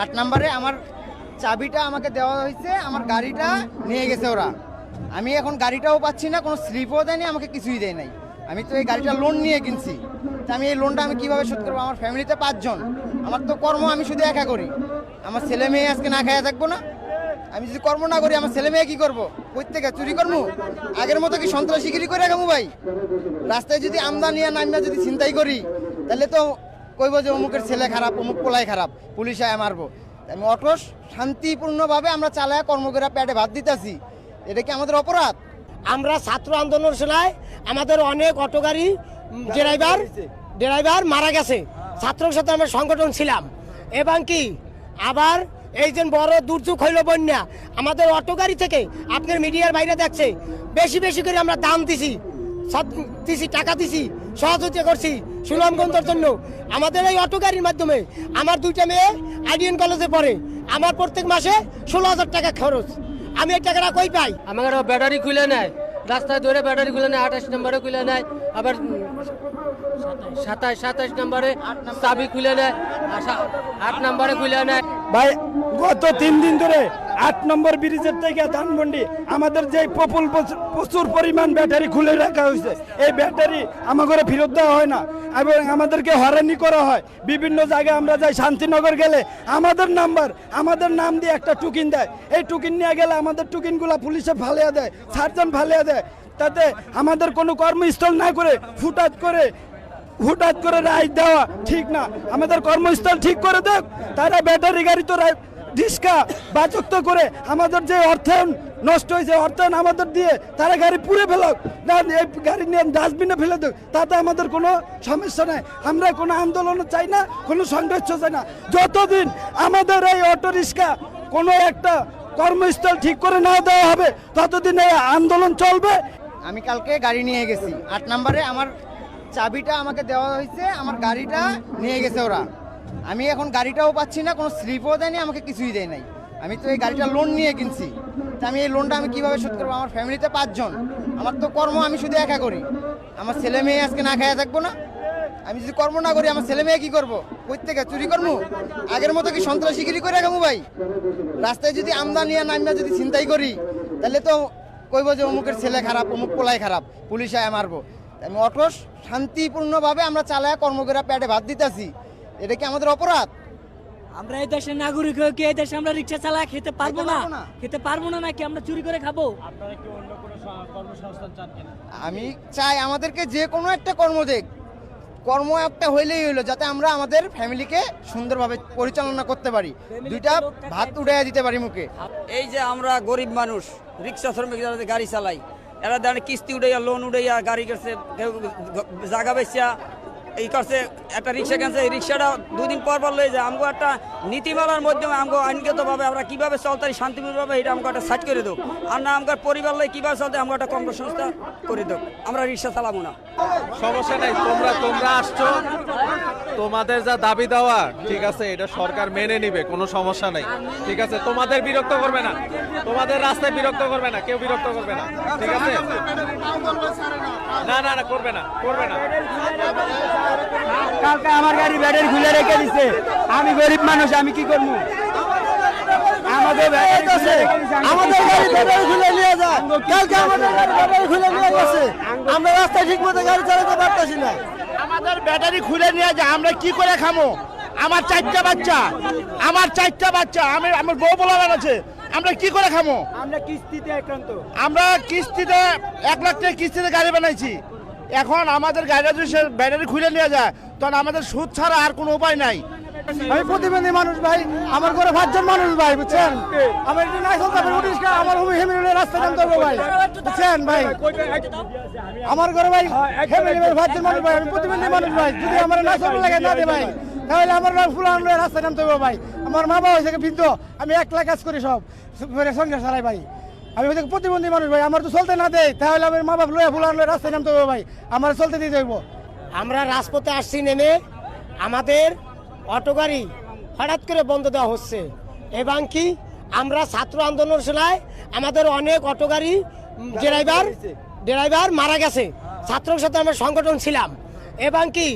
আট নম্বরে আমার চাবিটা আমাকে দেওয়া হয়েছে, আমার গাড়িটা নিয়ে গেছে ওরা। আমি এখন গাড়িটাও পাচ্ছি না, কোনো স্লিপও দেয়নি, আমাকে কিছুই দেয় নাই। আমি তো এই গাড়িটা লোন নিয়ে কিনছি। তা আমি এই লোনটা আমি কীভাবে শোধ করব? আমার ফ্যামিলিতে পাঁচজন। আমার তো কর্ম, আমি শুধু একা করি। আমার ছেলে মেয়ে আজকে না খাইয়া থাকব না। আমি যদি কর্ম না করি, আমার ছেলে মেয়ে কি করব? থেকে চুরি করব আগের মতো কি সন্ত্রাসীগিরি করে রাখাবো ভাই? রাস্তায় যদি আমদানি আর নামিয়া যদি চিন্তাই করি, তাহলে তো কইব যে অমুকের ছেলে খারাপ, অমুক পোলাই খারাপ, পুলিশ মারবো। আমি অটো শান্তিপূর্ণভাবে আমরা চালায় কর্মকরা প্যাডে ভাত দিতেছি। এটা কি আমাদের অপরাধ? আমরা ছাত্র আন্দোলন সময় আমাদের অনেক অটো গাড়ি ড্রাইভার ড্রাইভার মারা গেছে। ছাত্রের সাথে আমরা সংগঠন ছিলাম। এবং কি, আবার এই যে বড় দুর্যোগ হইল বন্যা, আমাদের অটো গাড়ি থেকে আপনার মিডিয়ার বাইরে দেখছে। বেশি বেশি করে আমরা দাম দিছি, সব দিছি, টাকা দিছি। সহযোগিতা করছি সুনামগঞ্জের জন্য। আমাদের এই অটো গাড়ির মাধ্যমে আমার দুইটা মেয়ে আইডিয়ান কলেজে পড়ে। আমার প্রত্যেক মাসে ষোলো হাজার টাকা খরচ। আমি এই টাকাটা কই পাই? আমার ব্যাটারি খুলে নেয়। রাস্তায় ধরে ব্যাটারি খুলে নেয় আঠাশ নম্বরে খুলে নেয়। আবার সাতাশ সাতাশ নম্বরে চাবি খুলে নেয়। আট নম্বরে খুলে নেয়। ভাই গত তিন দিন ধরে আট নম্বর ব্রিজের থেকে ধানমন্ডি, আমাদের যে পপুল প্রচুর পরিমাণ ব্যাটারি খুলে রাখা হয়েছে। এই ব্যাটারি আমাদের ফেরত দেওয়া হয় না। এবং আমাদেরকে হয়রানি করা হয়। বিভিন্ন জায়গায় আমরা যাই, শান্তিনগর গেলে আমাদের নাম্বার, আমাদের নাম দিয়ে একটা টুকিন দেয়। এই টুকিন নিয়ে গেলে আমাদের টুকিনগুলো পুলিশে ফালিয়ে দেয়, সার্জন ফালিয়ে দেয়। তাতে আমাদের কোনো কর্মস্থল না করে ফুটাত করে হুটাৎ করে রায় দেওয়া ঠিক না। আমাদের কর্মস্থল ঠিক করে দেখ, তারা ব্যাটারি গাড়ি তো রিক্সা বাজক্ত করে আমাদের যে অর্থায়ন নষ্ট হয়েছে, অর্থায়ন আমাদের দিয়ে তারা গাড়ি পুড়ে ফেলক, না এই গাড়ি নিয়ে ডাস্টবিনে ফেলে দেখ তাতে আমাদের কোনো সমস্যা নাই। আমরা কোনো আন্দোলন চাই না, কোনো সংঘর্ষ চাই না। যতদিন আমাদের এই অটো রিক্সা কোনো একটা কর্মস্থল ঠিক করে না দেওয়া হবে, ততদিন এই আন্দোলন চলবে। আমি কালকে গাড়ি নিয়ে গেছি। আট নম্বরে আমার চাবিটা আমাকে দেওয়া হয়েছে, আমার গাড়িটা নিয়ে গেছে ওরা। আমি এখন গাড়িটাও পাচ্ছি না, কোনো স্লিপও দেয়নি, আমাকে কিছুই দেয় নাই। আমি তো এই গাড়িটা লোন নিয়ে কিনছি। তা আমি এই লোনটা আমি কীভাবে শোধ করব? আমার ফ্যামিলিতে পাঁচজন। আমার তো কর্ম, আমি শুধু একা করি। আমার ছেলে মেয়ে আজকে না খাইয়া থাকব না। আমি যদি কর্ম না করি, আমার ছেলে মেয়ে কি করব? থেকে চুরি করব আগের মতো কি সন্ত্রাসীগিরি করে রাখাবো ভাই? রাস্তায় যদি আমদানি আর নামিয়া যদি চিন্তাই করি, তাহলে তো কইব যে অমুকের ছেলে খারাপ, অমুক পোলাই খারাপ, পুলিশ মারবো। আমি অটো শান্তিপূর্ণভাবে আমরা চালায় কর্মকরা প্যাডে ভাত দিতেছি। এটা কি আমাদের অপরাধ? আমরা এই দেশের নাগরিক হয়ে কি এই দেশে আমরা রিক্সা চালা খেতে পারব না? পারব না। খেতে পারব না নাকি আমরা চুরি করে খাব? আমি চাই আমাদেরকে যে কোনো একটা কর্ম দেখ। কর্ম একটা হইলেই হইল যাতে আমরা আমাদের ফ্যামিলিকে সুন্দরভাবে পরিচালনা করতে পারি। দুইটা ভাত উঠাইয়া দিতে পারি মুখে। এই যে আমরা গরিব মানুষ রিক্সা শ্রমিক যারা যে গাড়ি চালাই এরা দেখেন কিস্তি উঠাইয়া লোন উঠাইয়া গাড়ি করছে কেউ জায়গা বেচিয়া এই করছে একটা রিক্সা কেনছে, এই রিক্সাটা দুদিন পর পর লয়ে যায়। আমগো একটা নীতিমালার মাধ্যমে আমগো আইনগতভাবে আমরা কীভাবে চলতে পারি, শান্তিপূর্ণভাবে এটা আমাকে একটা সাইড করে দেব। আর না আমার পরিবার লয়ে কীভাবে চলতে আমরা একটা কর্মসংস্থা করে দেব। আমরা রিক্সা চালাবো না। সমস্যা নাই, তোমরা তোমরা আসছো। তোমাদের যা দাবি দেওয়া ঠিক আছে এটা সরকার মেনে নিবে কোনো সমস্যা নাই। ঠিক আছে তোমাদের বিরক্ত করবে না। তোমাদের রাস্তায় বিরক্ত করবে না কেউ বিরক্ত করবে না। ঠিক আছে? না না না করবে না করবে না। কালকে আমার গাড়ি ব্যাটারি খুলে রেখে দিছে। আমি গরিব মানুষ আমি কি করব? আমাদের ব্যাটারি আছে আমাদের গাড়ি ব্যাটারি খুলে নিয়ে যায় কালকে আমাদের গাড়ি ব্যাটারি খুলে নিয়ে গেছে। আমরা রাস্তায় ঠিক মতো গাড়ি চালাতে পারতেছি না। আমাদের ব্যাটারি খুলে নিয়ে যায় আমরা কি করে খামো? আমার চারটা বাচ্চা আমার চারটা বাচ্চা আমি আমার বউ বলার আছে আমরা কি করে খামো? আমরা কিস্তিতে আক্রান্ত। আমরা কিস্তিতে এক লাখ টাকা কিস্তিতে গাড়ি বানাইছি। এখন আমাদের গাড়ি ব্যাটারি খুলে নিয়ে যায় তখন আমাদের সুদ ছাড়া আর কোনো উপায় নাই। আমি প্রতিবন্ধী মানুষ ভাই, আমার ঘরে পাঁচজন মানুষ ভাই, বুঝছেন? আমার একটু নাই চলতে আমার হুমি হেমিলে রাস্তা জানতে হবে ভাই, বুঝছেন ভাই? আমার ঘরে ভাই ভাই পাঁচজন মানুষ ভাই, আমি প্রতিবন্ধী মানুষ ভাই, যদি আমার না চলতে লাগে না দে ভাই, তাহলে আমার ফুলান রাস্তা নামতে হবে ভাই। আমার মা বাবা হয়েছে বৃদ্ধ, আমি একলা কাজ করি সব সংসার চালাই ভাই। আমি হচ্ছে প্রতিবন্ধী মানুষ ভাই, আমার তো চলতে না দেয় তাহলে আমার মা বাবা লয়ে ফুলান রাস্তায় নামতে হবে ভাই, আমার চলতে দিতে হইব। আমরা রাজপথে আসছি নেমে আমাদের অটো গাড়ি হঠাৎ করে বন্ধ দেওয়া হচ্ছে। এবং কি আমরা ছাত্র আন্দোলন সময় আমাদের অনেক অটো গাড়ি ড্রাইভার ড্রাইভার মারা গেছে। ছাত্রের সাথে আমরা সংগঠন ছিলাম। এবং কি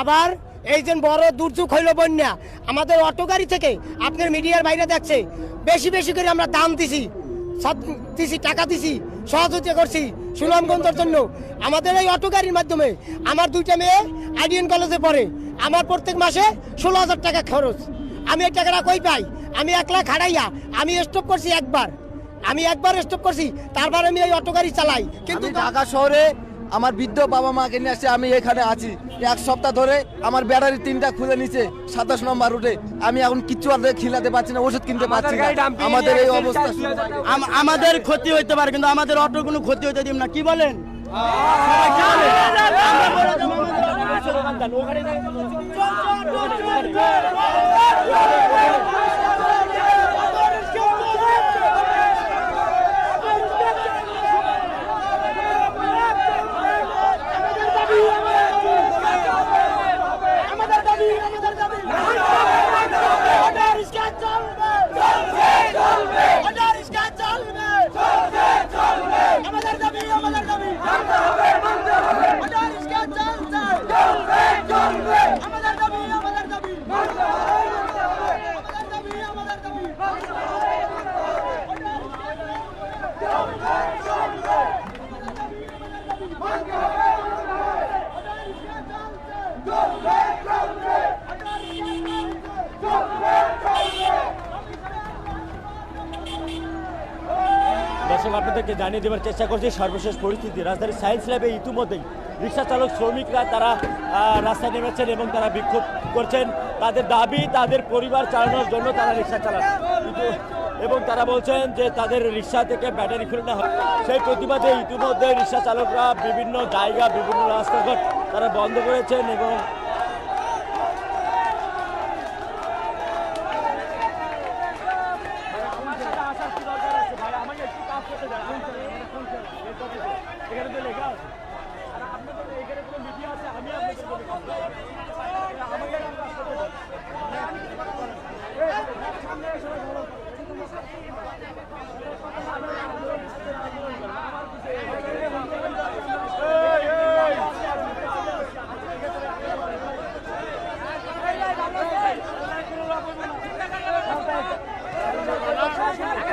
আবার এই যে বড় দুর্যোগ হইল বন্যা, আমাদের অটো গাড়ি থেকে আপনার মিডিয়ার বাইরে দেখছে, বেশি বেশি করে আমরা দাম দিছি দিছি, টাকা দিছি, সহযোগিতা করছি সুনামগঞ্জের জন্য। আমাদের এই অটো গাড়ির মাধ্যমে আমার দুইটা মেয়ে আইডিয়ান কলেজে পড়ে। আমার প্রত্যেক মাসে ষোলো হাজার টাকা খরচ। আমি এই টাকাটা কই পাই? আমি এক লাখ হারাইয়া আমি স্টপ করছি একবার। আমি একবার স্টপ করছি তারপর আমি এই অটো গাড়ি চালাই। কিন্তু ঢাকা শহরে আমার বৃদ্ধ বাবা মাকে নিয়ে আসছে আমি এখানে আছি। এক সপ্তাহ ধরে আমার ব্যাটারি তিনটা খুলে নিচে সাতাশ নম্বর রুটে আমি এখন কিচ্ছু আর খিলাতে পারছি না ওষুধ কিনতে পারছি না। আমাদের এই অবস্থা আমাদের ক্ষতি হইতে পারে কিন্তু আমাদের অটোর কোনো ক্ষতি হইতে দিব না। কি বলেন? ওখানে দর্শক আপনাদেরকে জানিয়ে দেওয়ার চেষ্টা করছি, সর্বশেষ পরিস্থিতি। রাজধানীর সায়েন্স ল্যাবে ইতিমধ্যেই রিক্সা চালক, শ্রমিকরা তারা রাস্তায় নেমেছেন এবং তারা বিক্ষোভ করছেন। তাদের দাবি, তাদের পরিবার চালানোর জন্য তারা রিক্সা চালান। এবং তারা বলছেন যে তাদের রিক্সা থেকে ব্যাটারি খুলে না হয়। সেই প্রতিবাদে ইতিমধ্যে রিক্সা চালকরা বিভিন্ন জায়গা, বিভিন্ন রাস্তাঘাট তারা বন্ধ করেছেন এবং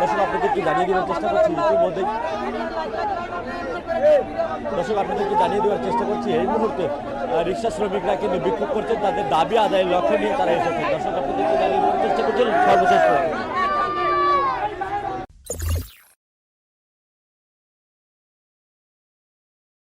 দর্শক আপনাদেরকে দেওয়ার চেষ্টা করছি দর্শক জানিয়ে দেওয়ার চেষ্টা করছি এই মুহূর্তে রিক্সা শ্রমিকরা কিন্তু বিক্ষোভ করছেন, তাদের দাবি আদায়ের লক্ষ্য নিয়ে তারা এসেছেন দর্শক, আপনাদেরকে জানিয়ে দেওয়ার চেষ্টা করছেন সর্বশেষ।